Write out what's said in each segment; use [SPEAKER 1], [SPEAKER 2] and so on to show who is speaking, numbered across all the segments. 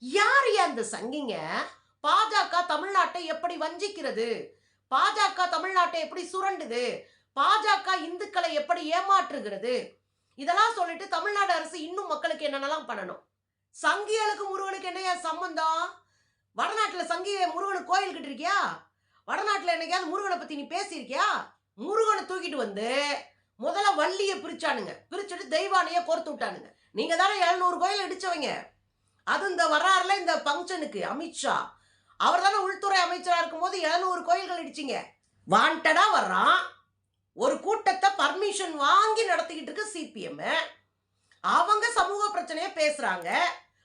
[SPEAKER 1] யார் அந்த சங்கிங்க? பாஜக தமிழ்நாட்டை எப்படி வஞ்சிக்கிறது? பாஜக தமிழ்நாட்டை எப்படி சுரண்டுது? பாஜக இந்துக்களை எப்படி ஏமாற்றுகிறது? இதெல்லாம் சொல்லிட்டு தமிழ்நாடு அரசு இன்னும் மக்களுக்கு என்னென்னலாம் பண்ணணும்? சங்கிகளுக்கு முருகனுக்கு என்னையா சம்பந்தம்? வடநாட்டில் சங்கி முருகனுக்கு கோயில் கட்டிருக்கியா? வடநாட்டில் என்னைக்காவது முருகனை பற்றி நீ பேசியிருக்கியா? முருகனை தூக்கிட்டு வந்து முதல்ல வள்ளியை பிரிச்சானுங்க. பிரிச்சுட்டு தெய்வானையை கோர்த்து விட்டானுங்க. நீங்கள் தானே எழுநூறு கோயில் இடிச்சவங்க. அது இந்த வர்றாருல இந்த ஃபங்க்ஷனுக்கு அமித்ஷா. அவர் தானே உள்துறை அமைச்சராக இருக்கும்போது எழுநூறு கோயில்கள் இடிச்சிங்க. வாண்டடாக வர்றான். ஒரு கூட்டத்தை பர்மிஷன் வாங்கி நடத்திக்கிட்டு இருக்கு சிபிஎம் அவங்க சமூக பிரச்சனையை பேசுறாங்க.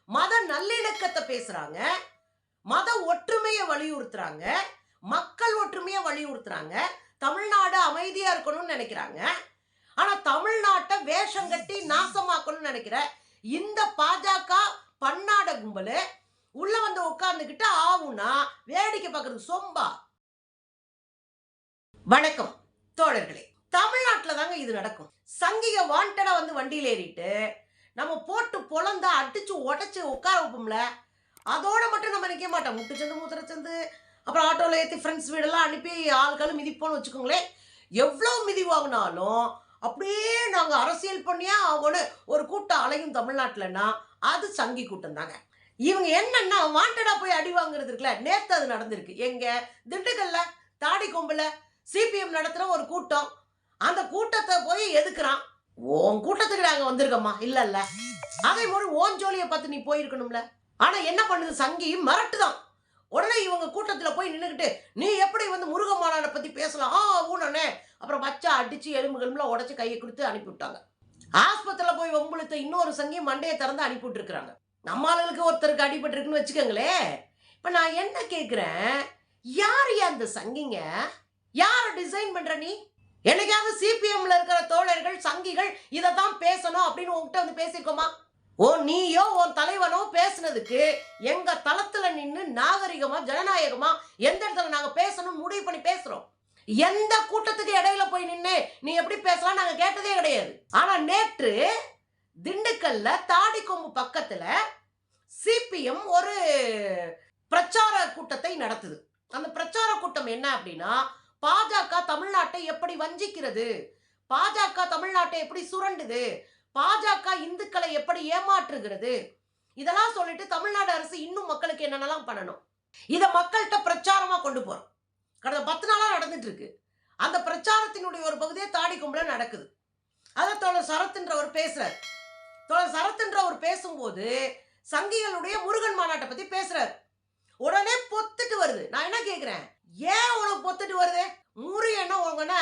[SPEAKER 1] மத நல்லிணக்கத்தை பேசுறாங்க. மத ஒற்றுமையை வலியுறுத்துறாங்க. மக்கள் ஒற்றுமையை வலியுறுத்துறாங்க. தமிழ்நாடு அமைதியா இருக்கணும்னு நினைக்கிறாங்க. ஆனா தமிழ்நாட்டை வேஷம் கட்டி நாசமாக்கணும்னு நினைக்கிற இந்த பாஜக பன்னாட கும்பல் உள்ள வந்து உட்கார்ந்துக்கிட்டு ஆவுனா வேடிக்கை பார்க்கறது சொம்பா. வணக்கம் தோழர்களே. தமிழ்நாட்டில் தாங்க இது நடக்கும். சங்கிக வாண்டடா வந்து வண்டியில் ஏறிட்டு நம்ம போட்டு பொழந்தா அடிச்சு உடச்சி உட்கார வைப்போம்ல அதோட மட்டும் நம்ம நிற்க மாட்டோம். முட்டுச்சந்து மூத்திரச்சந்து அப்புறம் ஆட்டோவில் ஏற்றி ஃப்ரெண்ட்ஸ் வீடெல்லாம் அனுப்பி ஆளுக்காலும் மிதிப்போம்னு வச்சுக்கோங்களேன் எவ்வளோ மிதி வாங்கினாலும் அப்படியே நாங்கள் அரசியல் பண்ணியே ஆகணும் ஒரு கூட்டம் அலையும் தமிழ்நாட்டில்னா அது சங்கி கூட்டம் தாங்க இவங்க என்னன்னா வாண்டடா போய் அடி வாங்குறது இருக்குல்ல நேற்று அது நடந்திருக்கு. எங்க திண்டுக்கல்ல தாடி கொம்புல சிபிஎம் நடத்துற ஒரு கூட்டம். அந்த கூட்டத்தை போய் எதுக்குறான்? உன் கூட்டத்துக்கு நாங்க வந்திருக்கோமா இல்ல இல்ல. அதே மாதிரி ஓன் ஜோலியை பார்த்து நீ போயிருக்கணும்ல. ஆனா என்ன பண்ணுது? சங்கி மிரட்டுதான். உடனே இவங்க கூட்டத்துல போய் நின்றுக்கிட்டு நீ எப்படி வந்து முருகமானானை பத்தி பேசலாம்? ஆ ஊனனே அப்புறம் வச்சா அடிச்சு எலும்புகளும்ல உடச்சு கையை கொடுத்து அனுப்பி விட்டாங்க ஆஸ்பத்திரியில் போய் ஒம்புழுத்த இன்னொரு சங்கி மண்டையை திறந்து அனுப்பிவிட்டுருக்குறாங்க நம்ம ஆளுகளுக்கு ஒருத்தருக்கு அடிபட்டிருக்குன்னு வச்சுக்கோங்களேன் இப்போ நான் என்ன கேட்குறேன் யார் அந்த சங்கிங்க? யாரை டிசைன் பண்ணுற நீ? என்னைக்காவது சிபிஎம்ல இருக்கிற தோழர்கள் சங்கிகள் இதை தான் பேசணும் அப்படின்னு உங்ககிட்ட வந்து பேசியிருக்கோமா? ஓ நீயோ உன் தலைவனோ பேசுனதுக்கு எங்க தளத்துல நின்று நாகரிகமா ஜனநாயகமா எந்த இடத்துல நாங்க பேசணும் முடிவு பண்ணி பேசுறோம்? எந்த கூட்டத்துக்கு இடையில போய் நின்று நீ எப்படி பேசலாம் நாங்க கேட்டதே கிடையாது. ஆனா நேற்று திண்டுக்கல்ல தாடிக்கொம்பு பக்கத்துல சிபிஎம் ஒரு பிரச்சார கூட்டத்தை நடத்துது. அந்த பிரச்சார கூட்டம் என்ன அப்படின்னா பாஜக தமிழ்நாட்டை எப்படி வஞ்சிக்கிறது? பாஜக தமிழ்நாட்டை எப்படி சுரண்டுது? பாஜக இந்துக்களை எப்படி ஏமாற்றுகிறது? இதெல்லாம் சொல்லிட்டு தமிழ்நாடு அரசு இன்னும் மக்களுக்கு என்னென்னலாம் பண்ணணும்? இதை மக்கள்கிட்ட பிரச்சாரமா கொண்டு போறோம். கடந்த பத்து நாளாக நடந்துட்டு இருக்கு அந்த பிரச்சாரத்தினுடைய ஒரு பகுதியே தாடி கும்பல நடக்குது. அதை தோழர் சரத்ன்றவர் பேசுறார். தோழர் சரத்ன்றவர் பேசும்போது சங்கிகளுடைய முருகன் மாநாட்டை பத்தி பேசுறார். உடனே பொத்துட்டு வருது. நான் என்ன கேட்குறேன் ஏன் உனக்கு பொத்துட்டு வருது? முருகன்னா உங்கன்னா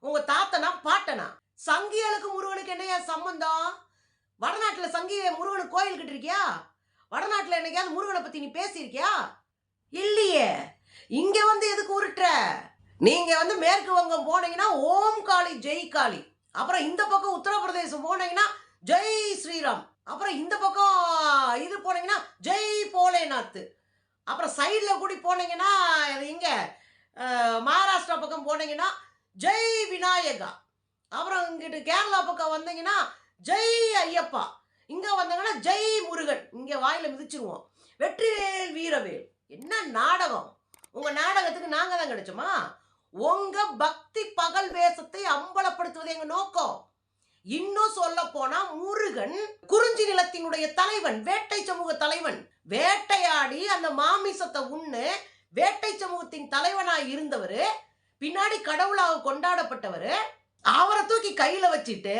[SPEAKER 1] உங்க தாத்தனா பாட்டனா? சங்கிகளுக்கு முருகனுக்கு என்னையா சம்பந்தம்? வடநாட்டில் சங்கிய முருகனுக்கு கோயில் கட்டிருக்கியா வடநாட்டில் என்னைக்காவது முருகனை பத்தி நீ பேசியிருக்கியா? இல்லையே. இங்க வந்து எதுக்கு உருட்டுற? நீங்க வந்து மேற்கு வங்கம் போனீங்கன்னா ஓம் காளி ஜெய் காளி. அப்புறம் இந்த பக்கம் உத்தரப்பிரதேசம் போனீங்கன்னா ஜெய் ஸ்ரீராம். அப்புறம் இந்த பக்கம் இது போனீங்கன்னா ஜெய் போலேநாத். அப்புறம் சைடில் கூடி போனீங்கன்னா இது இங்க மகாராஷ்டிரா பக்கம் போனீங்கன்னா ஜெய் விநாயகா. அப்புறம் இங்கிட்டு கேரளா பக்கம் வந்தீங்கன்னா ஜெய் ஐயப்பா. இங்க வந்தாங்கன்னா ஜெய் முருகன். இங்க வாயில மிதிச்சிருவோம். வெற்றிவேல் வீரவேல். என்ன நாடகம்? உங்க நாடகத்துக்கு நாங்க தான் கிடைச்சோமா? உங்க பக்தி பகல் வேஷத்தை அம்பலப்படுத்துவது எங்க நோக்கம். இன்னும் சொல்ல போனா முருகன் குறிஞ்சி நிலத்தினுடைய தலைவன் வேட்டை சமூக தலைவன். வேட்டையாடி அந்த மாமிசத்தை உண்ணு வேட்டை சமூகத்தின் தலைவனாய் இருந்தவர் பின்னாடி கடவுளாக கொண்டாடப்பட்டவர் அவரை தூக்கி கையில வச்சுட்டு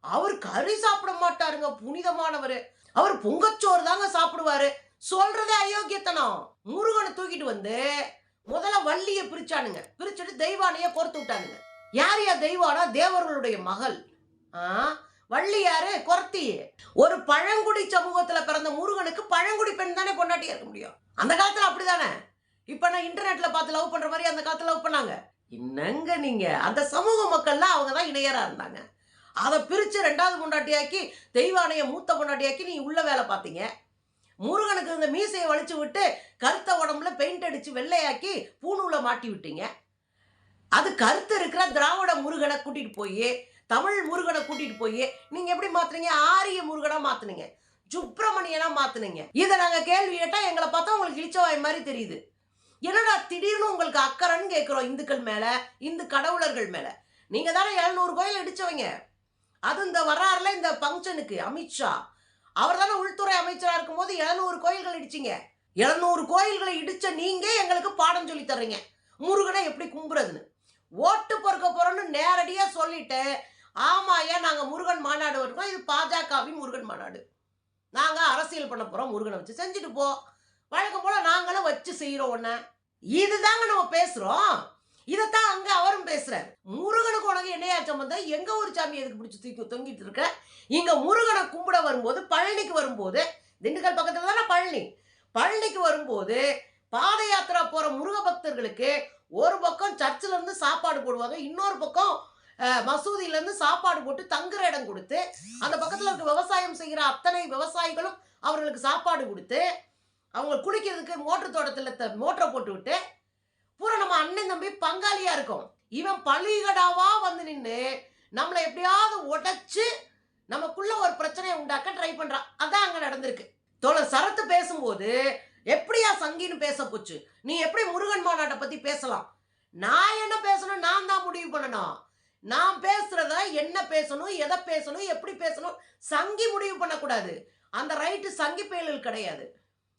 [SPEAKER 1] அவர் கறி சாப்பிட மாட்டாருங்க புனிதமானவர். அவர் பொங்கச்சோறு தாங்க சாப்பிடுவாரு. சொல்றதே அயோக்கியத்தனம். முருகனை தூக்கிட்டு வந்து முதல்ல வள்ளிய பிரிச்சானுங்க. பிரிச்சுட்டு தெய்வானைய கோர்த்து விட்டானுங்க. யார் யார் தெய்வானா? தேவர்களுடைய மகள். ஆ? வள்ளி யாரு? கொர்த்தி. ஒரு பழங்குடி சமூகத்துல பிறந்த முருகனுக்கு பழங்குடி பெண் தானே பொண்டாட்டியா இருக்க முடியும். அந்த காலத்துல அப்படிதானே? இப்ப நான் இன்டர்நெட்ல பார்த்து லவ் பண்ற மாதிரி அந்த காலத்துல லவ் பண்ணாங்க. என்னங்க நீங்க? அந்த சமூக மக்கள்லாம் அவங்க தான் இணையரா இருந்தாங்க. அதை பிரிச்சு ரெண்டாவது பொண்டாட்டியாக்கி தெய்வானைய மூத்த பொண்டாட்டியாக்கி நீ உள்ள வேலை பார்த்தீங்க. முருகனுக்கு இந்த மீசையை வலிச்சு விட்டு கருத்த உடம்புல பெயிண்ட் அடிச்சு வெள்ளையாக்கி பூணூல மாட்டி விட்டீங்க. அது கருத்து இருக்கிற திராவிட முருகனை கூட்டிட்டு போய் தமிழ் முருகனை கூட்டிட்டு போய் நீங்க எப்படி மாத்துனீங்க? ஆரிய முருகனா மாத்துனீங்க. சுப்பிரமணியனா மாத்துனீங்க. இதை நாங்க கேள்வி கேட்டா எங்களை பார்த்தா உங்களுக்கு இழிச்சவாய் மாதிரி தெரியுது. என்னடா திடீர்னு உங்களுக்கு அக்கறைன்னு கேட்குறோம் இந்துக்கள் மேல இந்து கடவுளர்கள் மேல. நீங்க தானே எழுநூறு கோயில் இடிச்சவங்க. அது இந்த வர்றாருல இந்த ஃபங்க்ஷனுக்கு அமித்ஷா. அவர் தானே உள்துறை அமைச்சரா இருக்கும்போது எழுநூறு கோயில்கள் இடிச்சிங்க. எழுநூறு கோயில்களை இடிச்ச நீங்கள் எங்களுக்கு பாடம் சொல்லி தர்றீங்க. முருகனை எப்படி கும்புறதுன்னு. ஓட்டு பொறுக்க போகிறோன்னு நேரடியாக சொல்லிட்டு ஆமா ஐயா நாங்கள் முருகன் மாநாடு வருவோம் இது பாஜகவின் முருகன் மாநாடு. நாங்கள் அரசியல் பண்ண போகிறோம் முருகனை வச்சு. செஞ்சுட்டு போ. வழக்கம் போல் நாங்களும் வச்சு செய்கிறோம் ஒன்று இதுதாங்க நம்ம பேசுகிறோம் இதைத்தான் அங்க அவரும் பேசுறாரு. முருகனுக்கு உனக்கு என்னையா சம்பந்தம் எங்க ஒரு சாமி எதுக்கு பிடிச்சி தூக்கி தொங்கிட்டு இருக்க? இங்க முருகனை கும்பிட வரும்போது பழனிக்கு வரும்போது திண்டுக்கல் பக்கத்துல தானே பழனி? பழனிக்கு வரும்போது பாத யாத்திரா போற முருக பக்தர்களுக்கு ஒரு பக்கம் சர்ச்சில் இருந்து சாப்பாடு போடுவாங்க இன்னொரு பக்கம் மசூதியிலேருந்து சாப்பாடு போட்டு தங்குற இடம் கொடுத்து அந்த பக்கத்தில் இருக்க விவசாயம் செய்கிற அத்தனை விவசாயிகளும் அவர்களுக்கு சாப்பாடு கொடுத்து அவங்க குளிக்கிறதுக்கு மோட்டர் தோட்டத்தில் மோட்டரை போட்டு விட்டு பூரா நம்ம அண்ணன் தம்பி பங்காளியா இருக்கும். இவன் பலிகடாவா வந்து நின்று நம்மளை எப்படியாவது உடைச்சு நமக்குள்ள ஒரு பிரச்சனையை உண்டாக்க ட்ரை பண்றான். அதான் அங்க நடந்திருக்கு. தோழர் சரத்து பேசும்போது எப்படியா சங்கின்னு பேச போச்சு? நீ எப்படி முருகன் மாநாட்டை பத்தி பேசலாம்? நான் என்ன பேசணும்? நான் தான் முடிவு பண்ணணும். நான் பேசுறத என்ன பேசணும்? எதை பேசணும்? எப்படி பேசணும்? சங்கி முடிவு பண்ணக்கூடாது. அந்த ரைட்டு சங்கி பயலுக்கு கிடையாது.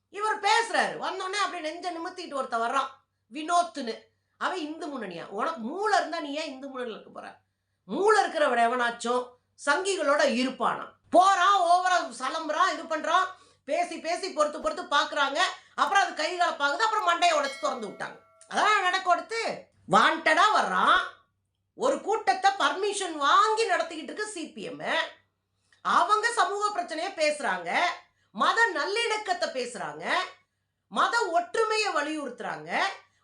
[SPEAKER 1] இவர் பேசுறாரு. வந்தோடனே அப்படியே நெஞ்ச நிமித்திட்டு ஒருத்த வர்றான். வினோத்துன்னு. அவன் இந்து முன்னணியா? உனக்கு மூளை இருந்தா நீ ஏன் இந்து முன்னணியில் இருக்க போற? மூளை இருக்கிறவன் எவனாச்சும் சங்கிகளோட இருப்பானா போறான் ஓவரா சலம்புறான் இது பண்றான் பேசி பேசி பொறுத்து பொறுத்து பாக்குறாங்க. அப்புறம் அது கை கலப்பாகுது அப்புறம் மண்டையை உடச்சு திறந்து விட்டாங்க. அதான் நடக்க கொடுத்து வாண்டடா வர்றான். ஒரு கூட்டத்தை பர்மிஷன் வாங்கி நடத்திக்கிட்டு இருக்கு சிபிஎம் அவங்க சமூக பிரச்சனையை பேசுறாங்க. மத நல்லிணக்கத்தை பேசுறாங்க. மத ஒற்றுமையை வலியுறுத்துறாங்க.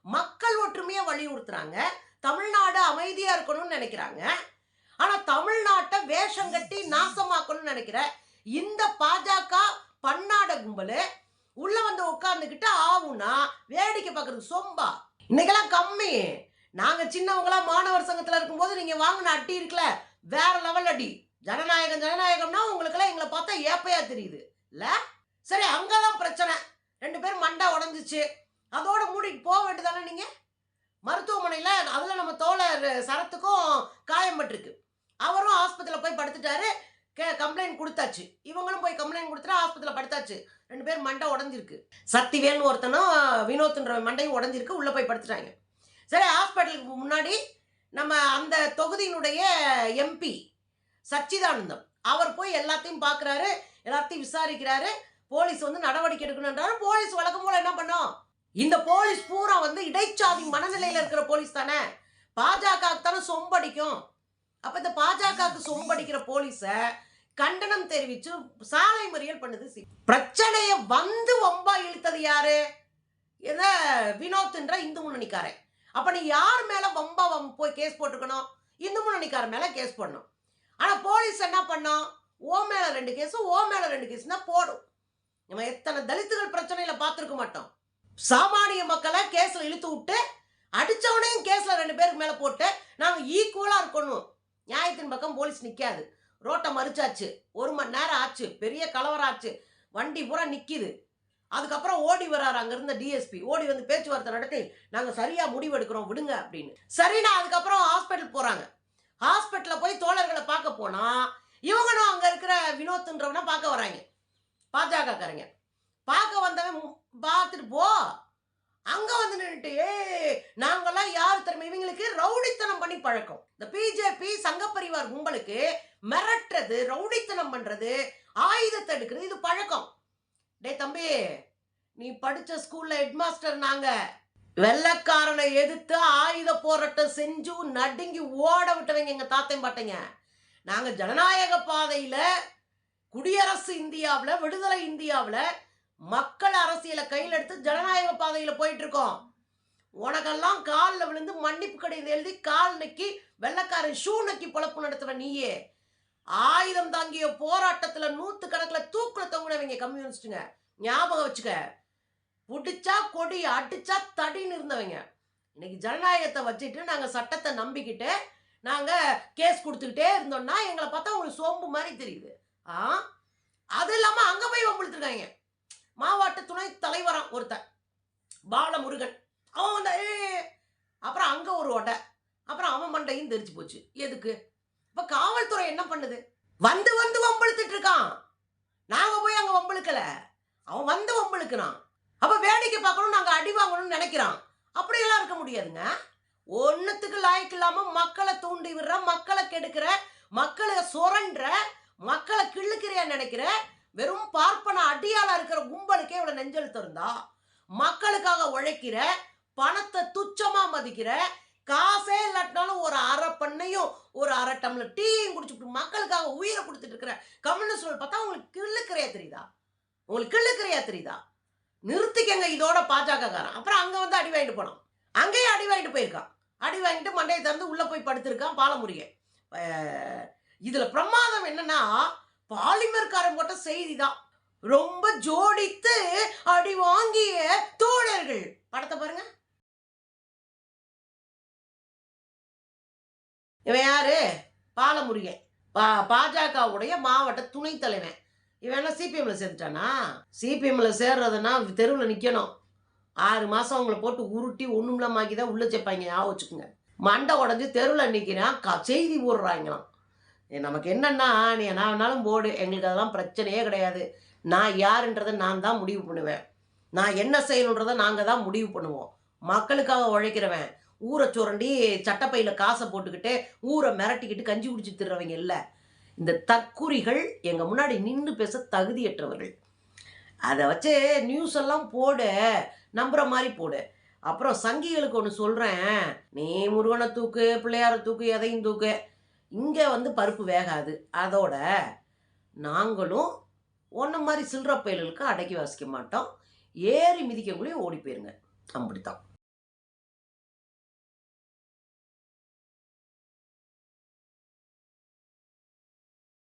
[SPEAKER 1] மக்கள் ஒற்றுமையை வலியுறுத்துறாங்க. தமிழ்நாடு அமைதியா இருக்கணும்னு நினைக்கிறாங்க. ஆனா தமிழ்நாட்டை வேஷம் கட்டி நாசமாக்கணும்னு நினைக்கிற இந்த பாஜக பன்னாட கும்பல் உள்ள வந்து உட்கார்ந்துக்கிட்டு ஆவுனா வேடிக்கை பார்க்கறது சொம்பா. இன்னைக்கெல்லாம் கம்மி. நாங்க சின்னவங்களா மாணவர் சங்கத்துல இருக்கும்போது நீங்க வாங்கின அடி இருக்குல்ல வேற லெவல் அடி. ஜனநாயகம் ஜனநாயகம்னா உங்களுக்கெல்லாம் எங்களை பார்த்தா ஏப்பையா தெரியுது. இல்ல? சரி அங்கதான் பிரச்சனை. ரெண்டு பேரும் மண்டை உடஞ்சிச்சு. அதோட மூடிட்டு போக வேண்டியதானே நீங்க? மருத்துவமனையில் அதில் நம்ம தோழர் சரத்துக்கும் காயம்பட்டிருக்கு அவரும் ஆஸ்பத்திரியில் போய் படுத்துட்டாரு. கே கம்ப்ளைண்ட் கொடுத்தாச்சு. இவங்களும் போய் கம்ப்ளைண்ட் கொடுத்துட்டு ஆஸ்பத்திரியில் படுத்தாச்சு. ரெண்டு பேர் மண்டை உடஞ்சிருக்கு. சக்திவேல்னு ஒருத்தனும் வினோத்ன்ற மண்டையும் உடஞ்சிருக்கு. உள்ளே போய் படுத்துட்டாங்க. சரி ஹாஸ்பிட்டலுக்கு முன்னாடி நம்ம அந்த தொகுதியினுடைய எம்பி சச்சிதானந்தம். அவர் போய் எல்லாத்தையும் பார்க்குறாரு எல்லாத்தையும் விசாரிக்கிறாரு. போலீஸ் வந்து நடவடிக்கை எடுக்கணுன்றாரு போலீஸ் வழக்கம் போல என்ன பண்ணோம்? இந்த போலீஸ் பூரா வந்து இடைச்சாதி மனநிலையில இருக்கிற போலீஸ் தானே? பாஜகவுக்கு தானே சொம்படிக்கும். அப்ப இந்த பாஜகவுக்கு சொம்படிக்கிற போலீஸ கண்டனம் தெரிவிச்சு சாலை மறியல் பண்ணுது சி பிரச்சனைய வந்து ஒம்பா இழுத்தது யாரு? என்ன வினோத்ன்ற இந்து முன்னணிக்காரன். அப்ப நீ யார் மேல வம்பா வம் போய் கேஸ் போட்டுக்கணும் இந்து முன்னணிக்கார மேல கேஸ் பண்ணும் ஆனா போலீஸ் என்ன பண்ணோம்? ஓ மேல ரெண்டு கேஸும் ஓ மேல ரெண்டு கேஸ் தான் போடும். நம்ம எத்தனை தலித்துகள் பிரச்சனையில பார்த்துருக்க மாட்டோம். சாமானிய மக்களை கேஸில் இழுத்து விட்டு அடித்தவனையும் கேஸில் ரெண்டு பேருக்கு மேலே போட்டு நாங்கள் ஈக்குவலாக இருக்கணும். நியாயத்தின் பக்கம் போலீஸ் நிற்காது ரோட்டை மறிச்சாச்சு. ஒரு மணி நேரம் ஆச்சு. பெரிய கலவரம் ஆச்சு. வண்டி பூரா நிற்கிது அதுக்கப்புறம் ஓடி வர்றாரு அங்கேருந்த டிஎஸ்பி ஓடி வந்து பேச்சுவார்த்தை நடத்தி நாங்கள் சரியாக முடிவெடுக்கிறோம். விடுங்க அப்படின்னு. சரிண்ணா அதுக்கப்புறம் ஹாஸ்பிட்டல் போகிறாங்க ஹாஸ்பிட்டலில் போய் தோழர்களை பார்க்க போனால் இவங்களும் அங்கே இருக்கிற வினோத்துன்றவனை பார்க்க வராங்க பாஜக காரங்க பார்க்க வந்தவன் மு- பார்த்துட்டு போ. அங்கே வந்து நின்றுட்டு ஏய் நாங்கெல்லாம் யார் திறமை இவங்களுக்கு ரவுடித்தனம் பண்ணி பழக்கம். இந்த பிஜேபி சங்கப்பரிவார் கும்பலுக்கு மிரட்டுறது ரவுடித்தனம் பண்ணுறது ஆயுதத்தை எடுக்கிறது இது பழக்கம். டே தம்பி நீ படித்த ஸ்கூலில் ஹெட்மாஸ்டர் நாங்கள் வெள்ளக்காரனை எதிர்த்து ஆயுத போராட்டம் செஞ்சு நடுங்கி ஓட விட்டவங்க எங்கள் தாத்தையும் பாட்டைங்க. நாங்கள் ஜனநாயக பாதையில் குடியரசு இந்தியாவில் விடுதலை இந்தியாவில் மக்கள் அரசியலை கையில் எடுத்து ஜனநாயக பாதையில் போயிட்டு இருக்கோம் உனக்கெல்லாம் காலில் விழுந்து மன்னிப்பு கடிதம் எழுதி கால் நக்கி வெள்ளக்காரன் ஷூ நக்கி பொழப்பு நடத்துவ நீயே. ஆயுதம் தாங்கிய போராட்டத்தில் நூற்று கணக்கில் தூக்கில் தொங்கினவங்க கம்யூனிஸ்டுங்க. ஞாபகம் வச்சுக்க. பிடிச்சா கொடி அடிச்சா தடின்னு இருந்தவங்க. இன்னைக்கு ஜனநாயகத்தை வச்சுட்டு நாங்கள் சட்டத்தை நம்பிக்கிட்டு நாங்கள் கேஸ் கொடுத்துக்கிட்டே இருந்தோம்னா எங்களை பார்த்தா உங்களுக்கு சோம்பு மாதிரி தெரியுது. ஆ? அது இல்லாமல் அங்கே போய் வம்பிழுத்துருக்காங்க. மாவட்ட துணை தலைவரான் ஒருத்தன். பாலமுருகன். அவன் வந்து அப்புறம் அங்கே ஒரு ஓட்டை. அப்புறம் அவன் மண்டையும் தெரிச்சு போச்சு. எதுக்கு? இப்போ காவல்துறை என்ன பண்ணுது? வந்து வந்து வம்பழுத்துட்டு இருக்கான். நாங்கள் போய் அங்கே வம்பிழுக்கல. அவன் வந்து வம்பழுக்கிறான் அப்போ வேடிக்கை பார்க்கணும் நாங்கள் அடி வாங்கணும்னு நினைக்கிறான். அப்படியெல்லாம் இருக்க முடியாதுங்க. ஒன்றுத்துக்கு லாய்க்கு இல்லாமல் மக்களை தூண்டி விடுற மக்களை கெடுக்கிற மக்களை சுரண்ட மக்களை கிள்ளுக்கிறியா நினைக்கிற வெறும் பார்ப்பன அடியாளா இருக்கிற கும்பலுக்கே இவ்வளவு நெஞ்செழுத்து இருந்தா? மக்களுக்காக உழைக்கிற பணத்தை துச்சமா மதிக்கிற காசே இல்லாட்டினாலும் ஒரு அரை பண்ணையும் ஒரு அரை டம்ளர் டீயும் குடிச்சுட்டு மக்களுக்காக உயிரை கொடுத்துட்டு இருக்கிற கம்யூனிஸ்ட் பார்த்தா உங்களுக்கு கிள்ளுக்கிறையா தெரியுதா? உங்களுக்கு கிள்ளுக்கிறையா தெரியுதா? நிறுத்திக்கங்க இதோட பாஜக காரன் அப்புறம் அங்க வந்து அடி வாங்கிட்டு போனான். அங்கேயும் அடி வாங்கிட்டு போயிருக்கான். அடி வாங்கிட்டு மண்டையை திறந்து உள்ள போய் படுத்திருக்கான் பாலமுருகன். இதில் இதுல பிரமாதம் என்னன்னா பாலிமர்காரன் போட்ட செய்தி தான் ரொம்ப ஜோடித்து அடி வாங்கிய தோழர்கள். படத்தை பாருங்க. இவன் யாரு? பாலமுருகன். பா பாஜகவுடைய மாவட்ட துணைத் தலைவன். இவன் என்ன சிபிஎம்ல சேர்ந்துட்டானா? சிபிஎம்ல சேர்றதுன்னா தெருவில் நிற்கணும் ஆறு மாதம் அவங்கள போட்டு உருட்டி ஒன்றுமில்லமாக்கி தான் உள்ளே சேர்ப்பாங்க. ஞாபகம் வச்சுக்கோங்க. மண்டை உடஞ்சி தெருவில் நிற்கிறான் க செய்தி போடுறாங்களாம். நமக்கு என்னன்னா நீ என்ன வேணாலும் போடு. எங்களுக்கு அதெல்லாம் பிரச்சனையே கிடையாது. நான் யாருன்றதை நான் தான் முடிவு பண்ணுவேன். நான் என்ன செய்யணுன்றதை நாங்கள் தான் முடிவு பண்ணுவோம். மக்களுக்காக உழைக்கிறவன் ஊரை சுரண்டி சட்டப்பையில் காசை போட்டுக்கிட்டு ஊரை மிரட்டிக்கிட்டு கஞ்சி குடிச்சு திடுறவங்க இல்லை. இந்த தற்குறிகள் எங்கள் முன்னாடி நின்று பேச தகுதியற்றவர்கள். அதை வச்சு நியூஸ் எல்லாம் போடு. நம்புகிற மாதிரி போடு. அப்புறம் சங்கிகளுக்கு ஒன்று சொல்கிறேன் நீ முருகனை தூக்கு பிள்ளையார தூக்கு எதையும் தூக்கு. இங்கே வந்து பருப்பு வேகாது. அதோட நாங்களும் ஒன்றை மாதிரி சில்லற பயல்களுக்கு அடக்கி வாசிக்க மாட்டோம். ஏறி மிதிக்கக்குள்ளேயும் ஓடி போயிருங்க. அப்படித்தான்.